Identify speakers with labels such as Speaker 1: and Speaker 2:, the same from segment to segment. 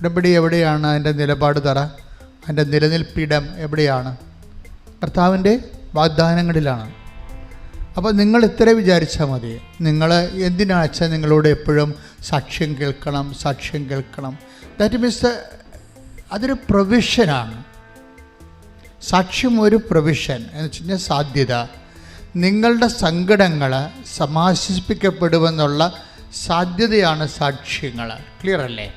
Speaker 1: ഉടമ്പടി എവിടെയാണ്? അതിന്റെ നിലപാട് തറ. അതിന്റെ നിലനിൽപ്പിടം എവിടെയാണ്? കർത്താവിന്റെ വാഗ്ദാനങ്ങളിലാണ്. അപ്പോൾ നിങ്ങൾ ഇത്ര വിചാരിച്ചാൽ മതി. നിങ്ങൾ എന്തിനാ അച്ഛൻ നിങ്ങളോട് എപ്പോഴും സാക്ഷ്യം കേൾക്കണം സാക്ഷ്യം കേൾക്കണം. ദാറ്റ് മീൻസ് അതൊരു പ്രൊവിഷനാണ് സാക്ഷ്യം ഒരു പ്രൊവിഷൻ എന്ന് വെച്ച് കഴിഞ്ഞാൽ സാധ്യത. നിങ്ങളുടെ സങ്കടങ്ങൾ സമാശ്വസിപ്പിക്കപ്പെടുമെന്നുള്ള സാധ്യതയാണ് സാക്ഷ്യങ്ങൾ. ക്ലിയർ അല്ലേ?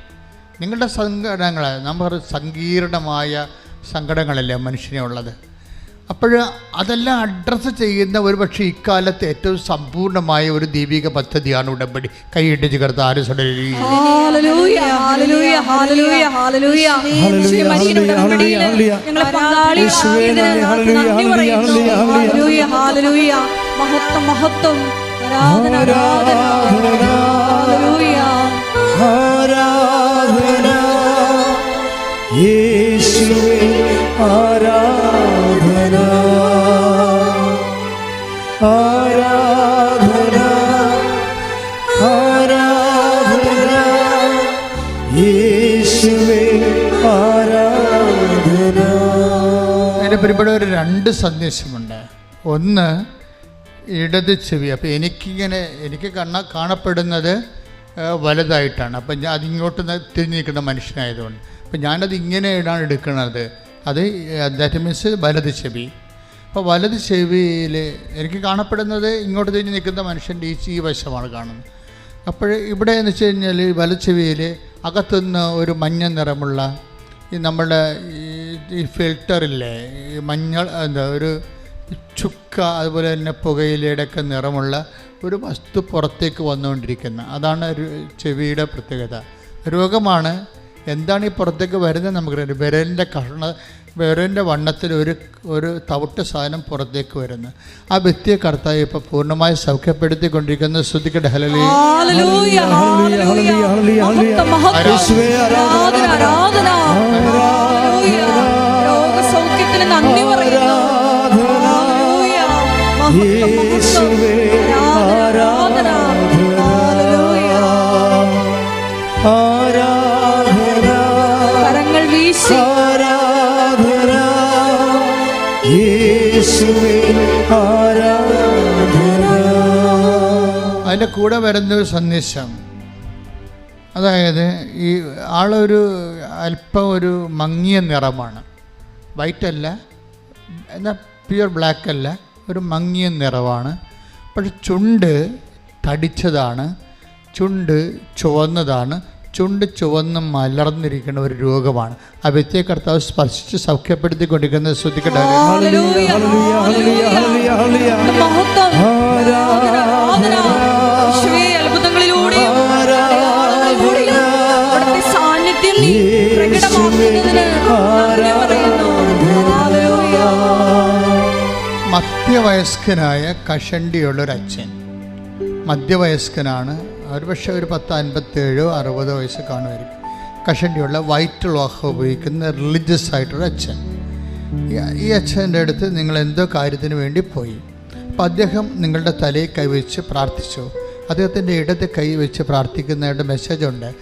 Speaker 1: നിങ്ങളുടെ സങ്കടങ്ങൾ നമ്മൾ സങ്കീർണമായ സങ്കടങ്ങളല്ലേ മനുഷ്യനെ ഉള്ളത് അപ്പോൾ അതെല്ലാം അഡ്രസ്സ് ചെയ്യുന്ന ഒരു പക്ഷേ ഇക്കാലത്ത് ഏറ്റവും സമ്പൂർണമായ ഒരു ദീപിക പദ്ധതിയാണ് ഉടമ്പടി. കൈയിട്ട് ചേർത്ത് ആരും.
Speaker 2: മഹത്വം മഹത്വം. ആരാധന. ആരാധന. ഹല്ലേലൂയ.
Speaker 3: ആരാധന. ആരാധന. ആരാധന. യേശുവേ
Speaker 1: രണ്ട് സന്ദേശമുണ്ട്. ഒന്ന് ഇടത് ചെവി. അപ്പോൾ എനിക്കിങ്ങനെ എനിക്ക് കണ്ണ കാണപ്പെടുന്നത് വലുതായിട്ടാണ്. അപ്പം ഞാൻ അതിങ്ങോട്ട് തിരിഞ്ഞിരിക്കുന്ന മനുഷ്യനായതുകൊണ്ട്. അപ്പം ഞാനത് ഇങ്ങനെയാണ് എടുക്കുന്നത്. അത് ദാറ്റ് മീൻസ് വലത് ചെവി. അപ്പോൾ വലത് ചെവിയിൽ എനിക്ക് കാണപ്പെടുന്നത് ഇങ്ങോട്ട് തിരിഞ്ഞ് നിൽക്കുന്ന മനുഷ്യന്റെ ഈ ഈ വശമാണ് കാണുന്നത്. അപ്പോൾ ഇവിടെ എന്ന് വെച്ച് കഴിഞ്ഞാൽ വലത് ചെവിയിൽ അകത്തുനിന്ന് ഒരു മഞ്ഞ നിറമുള്ള ഈ നമ്മുടെ ഈ- ഈ ഫിൽറ്ററില്ലേ ഈ മഞ്ഞൾ എന്താ ഒരു ചുക്ക അതുപോലെ തന്നെ പുകയിലയുടെയൊക്കെ നിറമുള്ള ഒരു വസ്തു പുറത്തേക്ക് വന്നുകൊണ്ടിരിക്കുന്ന. അതാണ് ഒരു ചെവിയുടെ പ്രത്യേകത. രോഗമാണ് എന്താണ് ഈ പുറത്തേക്ക് വരുന്നത് നമുക്കറിയാം വിരലിന്റെ കഷ്ണ വിരലിന്റെ വണ്ണത്തിൽ ഒരു ഒരു തവിട്ട് സാധനം പുറത്തേക്ക് വരുന്നു. ആ വ്യക്തിയെ കർത്താവ് ഇപ്പോൾ പൂർണമായി സൗഖ്യപ്പെടുത്തിക്കൊണ്ടിരിക്കുന്ന. ശ്രുതിക്കട്ടെ ഹലലി
Speaker 2: ഹല്ലേലൂയ, ഹല്ലേലൂയ.
Speaker 3: ഹല്ലേലൂയ, ഹല്ലേലൂയ,
Speaker 2: മഹത്വം, മഹത്വം.
Speaker 3: യേശുവേ
Speaker 2: ആരാധന.
Speaker 1: അതിന്റെ കൂടെ വരുന്ന ഒരു സന്ദേശം. അതായത് ഈ ആളൊരു അല്പം ഒരു മങ്ങിയ നിറമാണ്. വൈറ്റ് അല്ല എന്നാൽ പ്യുവർ ബ്ലാക്ക് അല്ല ഒരു മങ്ങിയ നിറമാണ് പക്ഷെ ചുണ്ട് തടിച്ചതാണ് ചുണ്ട് ചുവന്നതാണ്. ചുണ്ട് ചുവന്നും മലർന്നിരിക്കുന്ന ഒരു രോഗമാണ്. ആ വ്യക്തിയെ കർത്താവ് സ്പർശിച്ച് സൗഖ്യപ്പെടുത്തിക്കൊണ്ടിരിക്കുന്നത് ശ്രദ്ധിക്കട്ടെ. മധ്യവയസ്കനായ കഷണ്ടിയുള്ളൊരച്ഛൻ മധ്യവയസ്കനാണ് ഒരുപക്ഷെ ഒരു പത്ത് അൻപത്തേഴോ അറുപതോ വയസ്സ് കാണുമായിരിക്കും. കഷണ്ടിയുള്ള വൈറ്റ് ലോഹം ഉപയോഗിക്കുന്ന റിലീജിയസ് ആയിട്ടൊരു അച്ഛൻ. ഈ- അച്ഛന്റെ അടുത്ത് നിങ്ങൾ എന്തോ കാര്യത്തിന് വേണ്ടി പോയി. അപ്പം അദ്ദേഹം നിങ്ങളുടെ തലയിൽ കൈവച്ച് പ്രാർത്ഥിച്ചു. അദ്ദേഹത്തിന്റെ ഇടത് കൈ വെച്ച് പ്രാർത്ഥിക്കുന്നതായിട്ട് മെസ്സേജുണ്ട്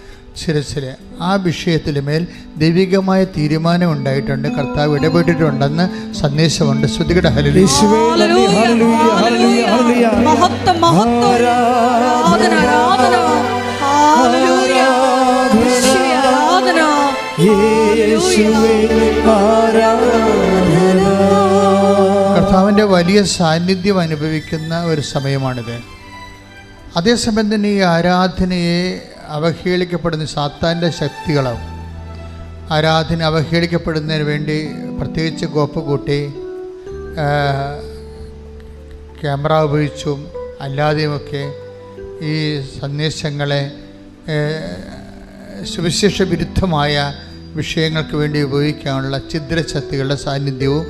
Speaker 1: ശിരസിൽ ആ വിഷയത്തിൽ മേൽ ദൈവികമായ തീരുമാനം ഉണ്ടായിട്ടുണ്ട് കർത്താവ് ഇടപെട്ടിട്ടുണ്ടെന്ന് സന്ദേശമുണ്ട്. ശ്രുതികട ഹലിലി
Speaker 3: ഹല്ലേലൂയ, ഹല്ലേലൂയ, ഹല്ലേലൂയ.
Speaker 2: മഹത്വം മഹത്വം. ആരാധന ആരാധന. ഹല്ലേലൂയ. യേശുവേ,
Speaker 3: യേശുവേ ആരാധന.
Speaker 1: കർത്താവിന്റെ വലിയ സാന്നിധ്യം അനുഭവിക്കുന്ന ഒരു സമയമാണിത്. അതേസമയം തന്നെ ഈ ആരാധനയെ അവഹേളിക്കപ്പെടുന്ന സാത്താന്റെ ശക്തികളും ആരാധന അവഹേളിക്കപ്പെടുന്നതിന് വേണ്ടി പ്രത്യേകിച്ച് കോപ്പ് കൂട്ടി ക്യാമറ ഉപയോഗിച്ചും അല്ലാതെയുമൊക്കെ ഈ സന്ദേശങ്ങളെ സുവിശേഷ വിരുദ്ധമായ വിഷയങ്ങൾക്ക് വേണ്ടി ഉപയോഗിക്കാനുള്ള ഛിദ്രശക്തികളുടെ സാന്നിധ്യവും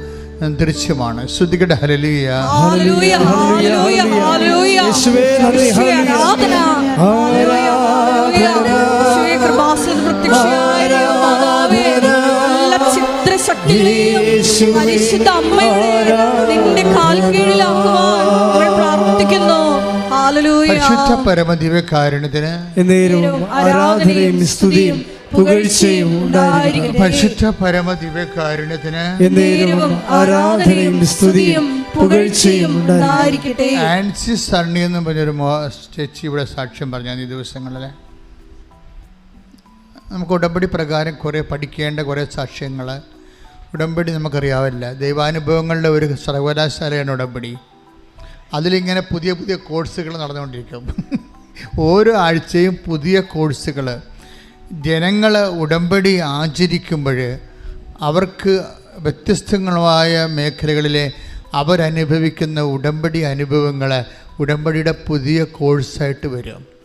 Speaker 1: ദൃശ്യമാണ്. ശ്രുതികട ഹലലിയ
Speaker 2: ഹല്ലേലൂയ, ഹല്ലേലൂയ, ഹല്ലേലൂയ. പരിശുദ്ധ അമ്മയുടെ നിന്റെ കാൽ കീഴിലാക്കുവാൻ പ്രാർത്ഥിക്കുന്നു. ഹല്ലേലൂയ.
Speaker 1: പരിശുദ്ധ പരമദിവ്യകാരുണ്യത്തിന്
Speaker 3: ആരാധനയും സ്തുതിയും പുകഴ്ചയും
Speaker 1: പരിശുദ്ധ
Speaker 3: ആരാധനയും സ്തുതിയും പുകഴ്ചയും
Speaker 1: ആൻസി സണ്ണി എന്ന് പറഞ്ഞൊരു ചേച്ചി ഇവിടെ സാക്ഷ്യം പറഞ്ഞു ഈ ദിവസങ്ങളിൽ നമുക്ക് ഉടമ്പടി പ്രകാരം കുറേ പഠിക്കേണ്ട കുറേ സാക്ഷ്യങ്ങൾ. ഉടമ്പടി നമുക്കറിയാവില്ല. ദൈവാനുഭവങ്ങളുടെ ഒരു സർവകലാശാലയാണ് ഉടമ്പടി. അതിലിങ്ങനെ പുതിയ പുതിയ കോഴ്സുകൾ നടന്നുകൊണ്ടിരിക്കും. ഓരോ ആഴ്ചയും പുതിയ കോഴ്സുകൾ. ജനങ്ങൾ ഉടമ്പടി ആചരിക്കുമ്പോൾ അവർക്ക് വ്യത്യസ്തങ്ങളായ മേഖലകളിലെ അവരനുഭവിക്കുന്ന ഉടമ്പടി അനുഭവങ്ങൾ ഉടമ്പടിയുടെ പുതിയ കോഴ്സായിട്ട് വരും.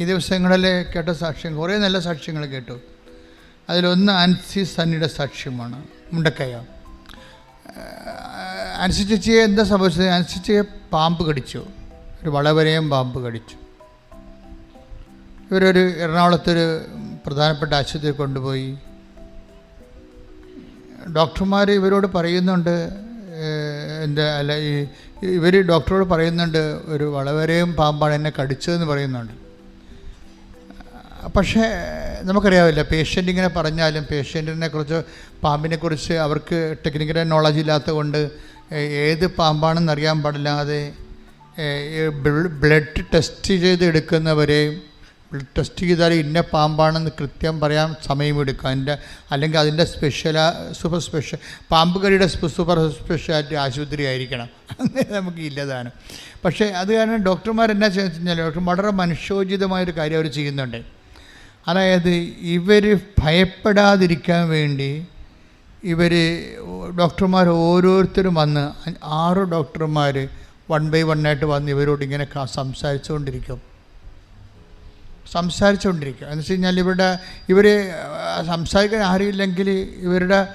Speaker 1: ഈ ദിവസങ്ങളിൽ കേട്ട സാക്ഷ്യം കുറേ നല്ല സാക്ഷ്യങ്ങൾ കേട്ടു. അതിലൊന്ന് ആൻസി സണ്ണിയുടെ സാക്ഷ്യമാണ് മുണ്ടക്കയ ആൻസി ചേച്ചിയെ എന്താ സംഭവിച്ചത്? ആൻസി ചേച്ചിയെ പാമ്പ് കടിച്ചു. ഒരു വളവരെയും പാമ്പ് കടിച്ചു. ഇവരൊരു എറണാകുളത്തൊരു പ്രധാനപ്പെട്ട ആശുപത്രി കൊണ്ടുപോയി. ഡോക്ടർമാർ ഇവരോട് പറയുന്നുണ്ട് എന്റെ അല്ല ഈ ഇവർ ഡോക്ടറോട് പറയുന്നുണ്ട് ഒരു വളവരെയും പാമ്പാണ് എന്നെ കടിച്ചതെന്ന് പറയുന്നുണ്ട്. പക്ഷേ നമുക്കറിയാവില്ല പേഷ്യന്റ് ഇങ്ങനെ പറഞ്ഞാലും പേഷ്യന്റിനെ കുറിച്ച് പാമ്പിനെ കുറിച്ച് അവർക്ക് ടെക്നിക്കൽ നോളജ് ഇല്ലാത്തത് കൊണ്ട് ഏത് പാമ്പാണെന്ന് അറിയാൻ പാടില്ലാതെ ബ്ലഡ് ടെസ്റ്റ് ചെയ്ത് എടുക്കുന്നവരെയും ബ്ലഡ് ടെസ്റ്റ് ചെയ്താൽ ഇന്ന പാമ്പാണെന്ന് കൃത്യം പറയാൻ സമയമെടുക്കും. അതിന്റെ അല്ലെങ്കിൽ അതിന്റെ സ്പെഷ്യൽ സൂപ്പർ സ്പെഷ്യൽ പാമ്പ് കറിയുടെ സൂപ്പർ സ്പെഷ്യാലിറ്റി ആശുപത്രി ആയിരിക്കണം. അങ്ങനെ നമുക്ക് ഇല്ലതാണ് പക്ഷേ അത് കാരണം ഡോക്ടർമാർ എന്നാ കഴിഞ്ഞാൽ ഡോക്ടർ വളരെ മനുഷ്യോചിതമായൊരു കാര്യം അവർ ചെയ്യുന്നുണ്ട്. അതായത് ഇവർ ഭയപ്പെടാതിരിക്കാൻ വേണ്ടി ഇവർ ഡോക്ടർമാർ ഓരോരുത്തരും വന്ന് ആറ് ഡോക്ടർമാർ വൺ ബൈ വൺ ആയിട്ട് വന്ന് ഇവരോട് ഇങ്ങനെ സംസാരിച്ചുകൊണ്ടിരിക്കും. സംസാരിച്ചുകൊണ്ടിരിക്കും. എന്ന് വെച്ച് കഴിഞ്ഞാൽ ഇവരുടെ ഇവർ സംസാരിക്കാൻ ആരുമില്ലെങ്കിൽ ഇവരുടെ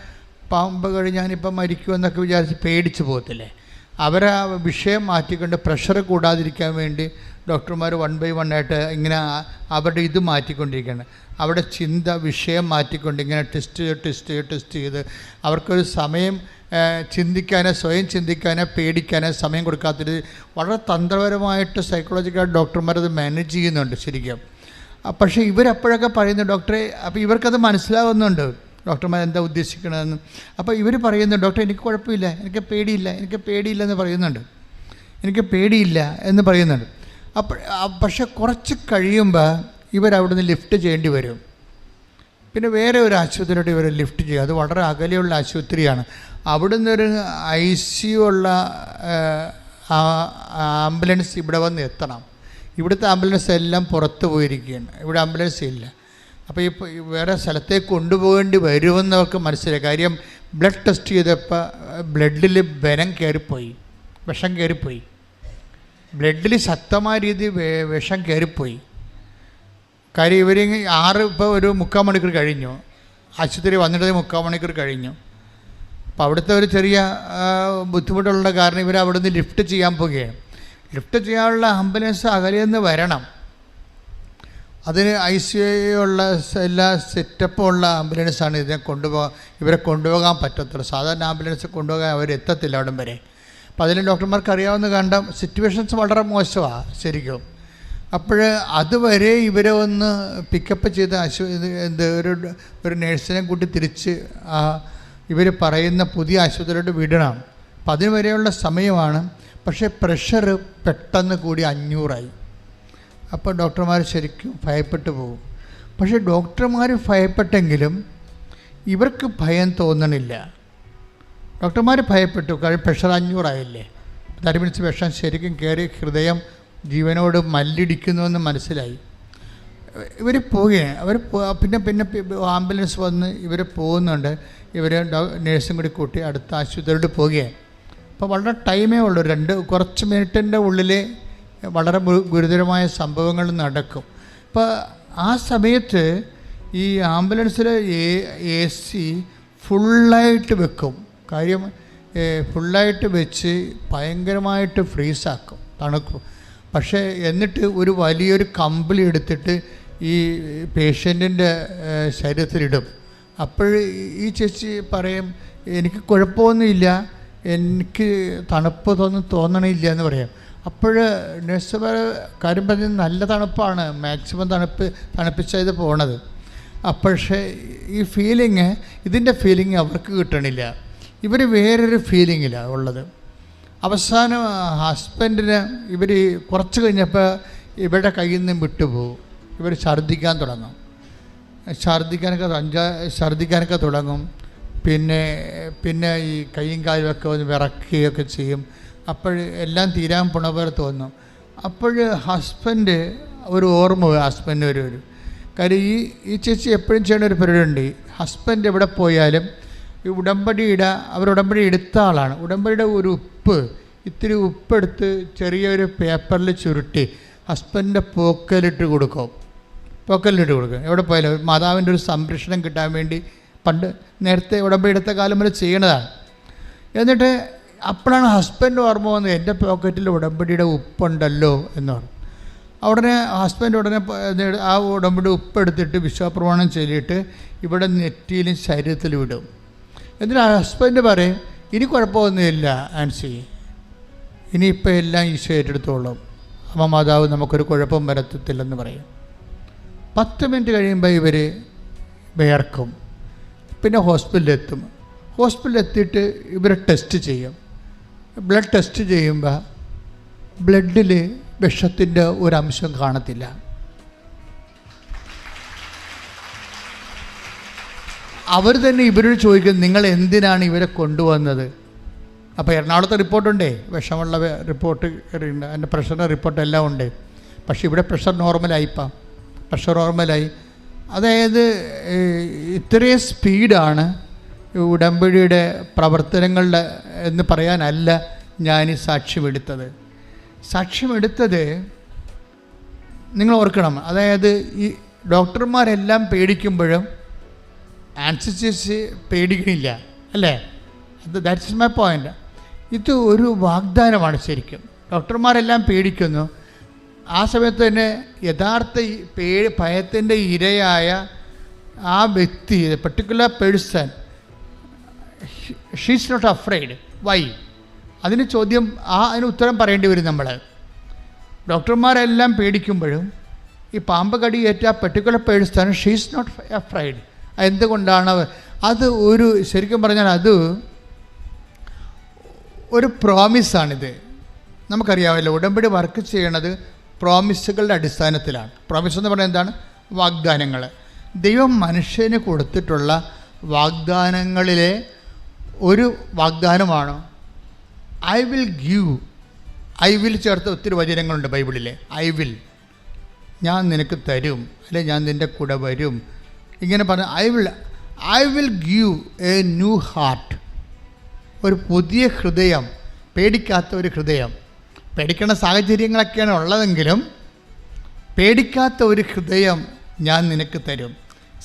Speaker 1: പാമ്പ് കഴിഞ്ഞാനിപ്പം മരിക്കുമെന്നൊക്കെ വിചാരിച്ച് പേടിച്ച് പോകത്തില്ലേ? അവരെ വിഷയം മാറ്റിക്കൊണ്ട് പ്രഷർ കൂടാതിരിക്കാൻ വേണ്ടി ഡോക്ടർമാർ വൺ ബൈ വൺ ആയിട്ട് ഇങ്ങനെ അവരുടെ ഇത് മാറ്റിക്കൊണ്ടിരിക്കുകയാണ്. അവിടെ ചിന്ത വിഷയം മാറ്റിക്കൊണ്ട് ഇങ്ങനെ ടെസ്റ്റ് ടെസ്റ്റ് ടെസ്റ്റ് ചെയ്ത് അവർക്കൊരു സമയം ചിന്തിക്കാനോ സ്വയം ചിന്തിക്കാനോ പേടിക്കാനോ സമയം കൊടുക്കാത്തൊരു വളരെ തന്ത്രപരമായിട്ട് സൈക്കോളജിക്കൽ ഡോക്ടർമാരത് മാനേജ് ചെയ്യുന്നുണ്ട് ശരിക്കും. പക്ഷേ ഇവരപ്പോഴൊക്കെ പറയുന്നു ഡോക്ടറെ അപ്പോൾ ഇവർക്കത് മനസ്സിലാവുന്നുണ്ട്. ഡോക്ടർമാർ എന്താ ഉദ്ദേശിക്കണതെന്ന്. അപ്പോൾ ഇവർ പറയുന്നു ഡോക്ടർ എനിക്ക് കുഴപ്പമില്ല. എനിക്ക് പേടിയില്ല. എനിക്ക് പേടിയില്ല എന്ന് പറയുന്നുണ്ട്. എനിക്ക് പേടിയില്ല എന്ന് പറയുന്നുണ്ട്. അപ്പോൾ പക്ഷെ കുറച്ച് കഴിയുമ്പോൾ ഇവരവിടുന്ന് ലിഫ്റ്റ് ചെയ്യേണ്ടി വരും. പിന്നെ വേറെ ഒരു ആശുപത്രിയോട്ട് ഇവർ ലിഫ്റ്റ് ചെയ്യും അത് വളരെ അകലെയുള്ള ആശുപത്രിയാണ്. അവിടുന്ന് ഒരു ഐ സി യു ഉള്ള ആംബുലൻസ് ഇവിടെ വന്ന് എത്തണം. ഇവിടുത്തെ ആംബുലൻസ് എല്ലാം പുറത്ത് പോയിരിക്കുകയാണ്. ഇവിടെ ആംബുലൻസ് ഇല്ല. അപ്പോൾ ഇപ്പോൾ വേറെ സ്ഥലത്തേക്ക് കൊണ്ടുപോകേണ്ടി വരുമെന്നവർക്ക് മനസ്സിലായി. കാര്യം ബ്ലഡ് ടെസ്റ്റ് ചെയ്തപ്പോൾ ബ്ലഡിൽ ബലം കയറിപ്പോയി. വിഷം കയറിപ്പോയി. ബ്ലഡിൽ ശക്തമായ രീതിയിൽ വിഷം കയറിപ്പോയി. കാര്യം ഇവർ ആറ് ഇപ്പോൾ ഒരു മുക്കാൽ മണിക്കൂർ കഴിഞ്ഞു. ആശുപത്രി വന്നിട്ട് മുക്കാൽ മണിക്കൂർ കഴിഞ്ഞു. അപ്പോൾ അവിടുത്തെ ഒരു ചെറിയ ബുദ്ധിമുട്ടുള്ള കാരണം ഇവർ അവിടുന്ന് ലിഫ്റ്റ് ചെയ്യാൻ പോവുകയാണ്. ലിഫ്റ്റ് ചെയ്യാനുള്ള ആംബുലൻസ് അകലെ നിന്ന് വരണം. അതിന് ഐ സി ഉള്ള എല്ലാ സെറ്റപ്പും ഉള്ള ആംബുലൻസാണ് ഇതിനെ കൊണ്ടുപോകാൻ ഇവരെ കൊണ്ടുപോകാൻ പറ്റത്തുള്ളൂ. സാധാരണ ആംബുലൻസ് കൊണ്ടുപോകാൻ അവരെത്തത്തില്ല അവിടം വരെ. അപ്പോൾ അതിൽ ഡോക്ടർമാർക്ക് അറിയാവുന്ന കണ്ട സിറ്റുവേഷൻസ് വളരെ മോശമാണ് ശരിക്കും. അപ്പോൾ അതുവരെ ഇവരെ ഒന്ന് പിക്കപ്പ് ചെയ്ത് ആശു എന്ത് ഒരു ഒരു നേഴ്സിനെ കൂട്ടി തിരിച്ച് ഇവർ പറയുന്ന പുതിയ ആശുപത്രിയിലോട്ട് വിടണം. അപ്പം അതിനുവരെയുള്ള സമയമാണ്. പക്ഷേ പ്രഷർ പെട്ടെന്ന് കൂടി അഞ്ഞൂറായി. അപ്പോൾ ഡോക്ടർമാർ ശരിക്കും ഭയപ്പെട്ടു പോകും. പക്ഷേ ഡോക്ടർമാർ ഭയപ്പെട്ടെങ്കിലും ഇവർക്ക് ഭയം തോന്നണില്ല. ഡോക്ടർമാർ ഭയപ്പെട്ടു. പ്രഷർ അഞ്ഞൂറായില്ലേ? മീൻസ് വിഷം ശരിക്കും കയറി ഹൃദയം ജീവനോട് മല്ലിടിക്കുന്നുവെന്ന് മനസ്സിലായി. ഇവർ പോവുകയാണ്. അവർ പിന്നെ പിന്നെ ആംബുലൻസ് വന്ന് ഇവർ പോകുന്നുണ്ട്. ഇവർ നേഴ്സും കൂടി കൂട്ടി അടുത്ത ആശുപത്രിയിലോട്ട് പോവുകയാണ്. അപ്പോൾ വളരെ ടൈമേ ഉള്ളൂ. രണ്ട് കുറച്ച് മിനിറ്റിന്റെ ഉള്ളിൽ വളരെ ഗുരുതരമായ സംഭവങ്ങൾ നടക്കും. അപ്പോൾ ആ സമയത്ത് ഈ ആംബുലൻസിൽ എ സി ഫുള്ളായിട്ട് വെക്കും. കാര്യം ഫുള്ളായിട്ട് വെച്ച് ഭയങ്കരമായിട്ട് ഫ്രീസാക്കും തണുക്കും. പക്ഷേ എന്നിട്ട് ഒരു വലിയൊരു കമ്പിളി എടുത്തിട്ട് ഈ പേഷ്യന്റിന്റെ ശരീരത്തിലിടും. അപ്പോൾ ഈ ചേച്ചി പറയും എനിക്ക് കുഴപ്പമൊന്നുമില്ല എനിക്ക് തണുപ്പ് തോന്നും തോന്നണില്ല എന്ന് പറയാം. അപ്പോൾ നഴ്സുമാർ കാര്യം പറഞ്ഞ് നല്ല തണുപ്പാണ് മാക്സിമം തണുപ്പ് തണുപ്പിച്ചത് പോണത്. പക്ഷേ ഈ ഫീലിങ് ഇതിന്റെ ഫീലിങ് അവർക്ക് കിട്ടണില്ല. ഇവർ വേറൊരു ഫീലിങ്ങിലാണ് ഉള്ളത്. അവസാനം ഹസ്ബൻഡിന് ഇവർ കുറച്ച് കഴിഞ്ഞപ്പോൾ ഇവരുടെ കയ്യിൽ നിന്നും വിട്ടുപോകും. ഇവർ ഛർദ്ദിക്കാൻ തുടങ്ങും. ഛർദ്ദിക്കാനൊക്കെ അഞ്ചാ ഛർദ്ദിക്കാനൊക്കെ തുടങ്ങും. പിന്നെ പിന്നെ ഈ കൈയും കാലുമൊക്കെ ഒന്ന് വിറക്കുകയൊക്കെ ചെയ്യും. അപ്പോൾ എല്ലാം തീരാൻ പുണവർ തോന്നും. അപ്പോൾ ഹസ്ബൻഡ് ഒരു ഓർമ്മ ഹസ്ബൻഡ് ഒരു കാര്യം ഈ ഈ ചേച്ചി എപ്പോഴും ചെയ്യുന്ന ഒരു പരിപാടി ഉണ്ട്. ഹസ്ബൻഡ് എവിടെ പോയാലും ഈ ഉടമ്പടിയുടെ അവർ ഉടമ്പടി എടുത്ത ആളാണ്. ഉടമ്പടിയുടെ ഒരു ഉപ്പ് ഇത്തിരി ഉപ്പെടുത്ത് ചെറിയൊരു പേപ്പറിൽ ചുരുട്ടി ഹസ്ബൻഡിന്റെ പോക്കലിട്ട് കൊടുക്കും. പോക്കലിട്ട് കൊടുക്കും. എവിടെ പോയാലും മാതാവിന്റെ ഒരു സംരക്ഷണം കിട്ടാൻ വേണ്ടി പണ്ട് നേരത്തെ ഉടമ്പടി എടുത്ത കാലം വരെ ചെയ്യണതാണ്. എന്നിട്ട് അപ്പോഴാണ് ഹസ്ബൻഡ് ഓർമ്മ വന്നത് എന്റെ പോക്കറ്റിൽ ഉടമ്പടിയുടെ ഉപ്പുണ്ടല്ലോ എന്ന് പറഞ്ഞു. ഉടനെ ഹസ്ബൻഡ് ഉടനെ ആ ഉടമ്പടി ഉപ്പെടുത്തിട്ട് വിശ്വപ്രമാണം ചൊല്ലിയിട്ട് ഇവിടെ നെറ്റിയിലും ശരീരത്തിലും ഇടും. എന്നിട്ട് ഹസ്ബൻഡ് പറയും ഇനി കുഴപ്പമൊന്നുമില്ല ആൻസി. ഇനിയിപ്പോൾ എല്ലാം ഈശോ ഏറ്റെടുത്തോളും. അമ്മ മാതാവ് നമുക്കൊരു കുഴപ്പം വരത്തത്തില്ലെന്ന് പറയും. പത്ത് മിനിറ്റ് കഴിയുമ്പോൾ ഇവർ വിയർക്കും. പിന്നെ ഹോസ്പിറ്റലിലെത്തും ഹോസ്പിറ്റലിലെത്തിയിട്ട് ഇവർ ടെസ്റ്റ് ചെയ്യും. ബ്ലഡ് ടെസ്റ്റ് ചെയ്യുമ്പോൾ ബ്ലഡിൽ വിഷത്തിന്റെ ഒരംശം കാണത്തില്ല. അവർ തന്നെ ഇവരോട് ചോദിക്കും നിങ്ങൾ എന്തിനാണ് ഇവരെ കൊണ്ടുവന്നത്? അപ്പോൾ എറണാകുളത്തെ റിപ്പോർട്ടുണ്ടേ. വിഷമുള്ള റിപ്പോർട്ട് അതിന്റെ പ്രഷറിന്റെ റിപ്പോർട്ട് എല്ലാം ഉണ്ട്. പക്ഷേ ഇവിടെ പ്രഷർ നോർമലായിപ്പം പ്രഷർ നോർമലായി. അതായത് ഇത്രയും സ്പീഡാണ് ഉടമ്പടിയുടെ പ്രവർത്തനങ്ങളുടെ എന്ന് പറയാനല്ല ഞാൻ ഈ സാക്ഷ്യമെടുത്തത്. സാക്ഷ്യമെടുത്തത് നിങ്ങൾ ഓർക്കണം. അതായത് ഈ ഡോക്ടർമാരെല്ലാം പേടിക്കുമ്പോഴും ചേച്ചി പേടിക്കണില്ല അല്ലേ? അത് ദാറ്റ്സ് മൈ പോയിന്റ് ഇത് ഒരു വാഗ്ദാനമാണ് ശരിക്കും. ഡോക്ടർമാരെല്ലാം പേടിക്കുന്നു. ആ സമയത്ത് തന്നെ യഥാർത്ഥ പേ ഭയത്തിന്റെ ഇരയായ ആ വ്യക്തി particular person she's not afraid why അതിന് ചോദ്യം ആ അതിന് ഉത്തരം പറയേണ്ടി വരും നമ്മൾ ഡോക്ടർമാരെല്ലാം പേടിക്കുമ്പോഴും ഈ പാമ്പ് കടിയേറ്റ particular person she's not afraid എന്തുകൊണ്ടാണ് അത് ഒരു ശരിക്കും പറഞ്ഞാൽ അത് ഒരു പ്രോമിസാണിത് നമുക്കറിയാമല്ലോ ഉടമ്പടി വർക്ക് ചെയ്യണത് പ്രോമിസുകളുടെ അടിസ്ഥാനത്തിലാണ്. പ്രോമിസ് എന്ന് പറയുന്നത് എന്താണ്? വാഗ്ദാനങ്ങൾ ദൈവം മനുഷ്യന് കൊടുത്തിട്ടുള്ള വാഗ്ദാനങ്ങളിലെ ഒരു വാഗ്ദാനമാണ്? I will give I will ചേർത്ത് ഒത്തിരി വചനങ്ങളുണ്ട് ബൈബിളിലെ. ഐ വിൽ ഞാൻ നിനക്ക് തരും. അല്ലെ ഞാൻ നിന്റെ കൂടെ വരും. ഇങ്ങനെ പറഞ്ഞു I will I will give a new heart ഒരു പുതിയ ഹൃദയം പേടിക്കാത്ത ഒരു ഹൃദയം. പേടിക്കേണ്ട സാഹചര്യങ്ങളൊക്കെയാണ് ഉള്ളതെങ്കിലും പേടിക്കാത്ത ഒരു ഹൃദയം ഞാൻ നിനക്ക് തരും.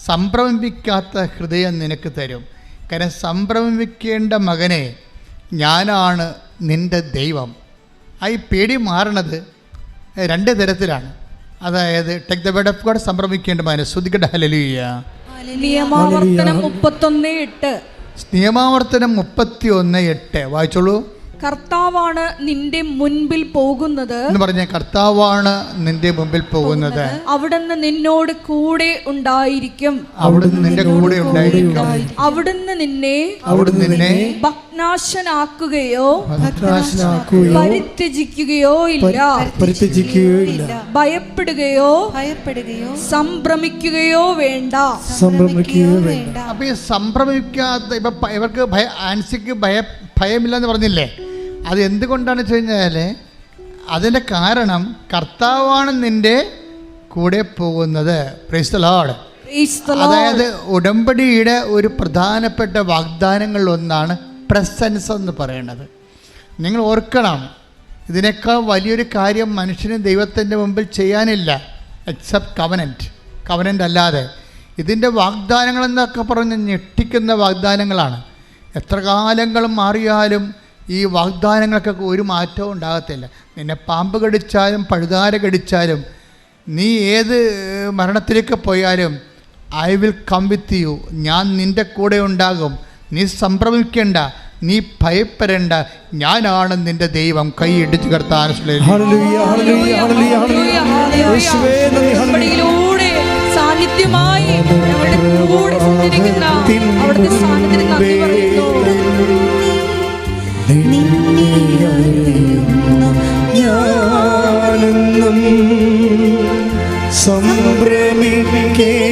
Speaker 1: സംഭ്രമിപ്പിക്കാത്ത ഹൃദയം നിനക്ക് തരും. കാരണം സംഭ്രമിക്കേണ്ട മകനെ ഞാനാണ് നിന്റെ ദൈവം. ആ ഈ പേടി മാറണത് രണ്ട് തരത്തിലാണ്. അതായത് take the bed of God സംരംഭിക്കേണ്ട
Speaker 2: നിയമാവർത്തനം മുപ്പത്തൊന്ന് എട്ട്.
Speaker 1: നിയമാവർത്തനം മുപ്പത്തി ഒന്ന് എട്ട്. വായിച്ചോളൂ.
Speaker 2: കർത്താവാണ് നിന്റെ മുൻപിൽ പോകുന്നത്.
Speaker 1: എന്ന് പറഞ്ഞ കർത്താവാണ് നിന്റെ മുമ്പിൽ പോകുന്നത്.
Speaker 2: അവിടുന്ന് നിന്നോട് കൂടെ ഉണ്ടായിരിക്കും.
Speaker 1: അവിടുന്ന് നിന്റെ കൂടെ ഉണ്ടായിരിക്കും.
Speaker 2: അവിടുന്ന് നിന്നെ
Speaker 1: അവിടുന്ന് നിന്നെ
Speaker 2: ഭഗ്നാശനാക്കുകയോ പരിത്യജിക്കുകയോ ഇല്ല.
Speaker 3: പരിത്യജിക്കുകയോ ഇല്ല.
Speaker 2: ഭയപ്പെടുകയോ
Speaker 4: ഭയപ്പെടുകയോ
Speaker 2: സംഭ്രമിക്കുകയോ വേണ്ട.
Speaker 3: സംഭ്രമിക്കുകയോ വേണ്ട.
Speaker 1: അപ്പൊ ഈ സംഭ്രമിക്കാത്ത ഇപ്പൊ ഇവർക്ക് ഭയ ആൻസിക്ക് ഭയ ഭയമില്ലെന്ന് പറഞ്ഞില്ലേ? അത് എന്തുകൊണ്ടാണ് വെച്ച് കഴിഞ്ഞാൽ അതിന്റെ കാരണം കർത്താവാണ് നിന്റെ കൂടെ പോകുന്നത്. Praise the Lord
Speaker 2: Praise the Lord.
Speaker 1: അതായത് ഉടമ്പടിയുടെ ഒരു പ്രധാനപ്പെട്ട വാഗ്ദാനങ്ങളിൽ ഒന്നാണ് പ്രസൻസ് എന്ന് പറയുന്നത്. നിങ്ങൾ ഓർക്കണം ഇതിനേക്കാൾ വലിയൊരു കാര്യം മനുഷ്യന് ദൈവത്തിന്റെ മുമ്പിൽ ചെയ്യാനില്ല. എക്സെപ്റ്റ് കവനന്റ് കവനന്റ് അല്ലാതെ. ഇതിന്റെ വാഗ്ദാനങ്ങളെന്നൊക്കെ പറഞ്ഞ് ഞെട്ടിക്കുന്ന വാഗ്ദാനങ്ങളാണ്. എത്ര കാലങ്ങളും മാറിയാലും ഈ വാഗ്ദാനങ്ങൾക്കൊക്കെ ഒരു മാറ്റവും ഉണ്ടാകത്തില്ല. നിന്നെ പാമ്പ് കടിച്ചാലും പഴുതാര കടിച്ചാലും നീ ഏത് മരണത്തിലേക്ക് പോയാലും I will come with you ഞാൻ നിന്റെ കൂടെ ഉണ്ടാകും. നീ സംഭ്രമിക്കേണ്ട. നീ ഭയപ്പെടേണ്ട. ഞാനാണ് നിന്റെ ദൈവം. കൈയിടിച്ച് കർത്താൻ
Speaker 2: സാന്നിധ്യം നിത്യമായി ഞങ്ങളുടെ കൂടെ സഞ്ചരിക്കുന്ന അവിടുത്തെ സാന്നിധ്യത്തിന്
Speaker 3: ഞാനെന്നും സംഭ്രമിക്കേണ്ട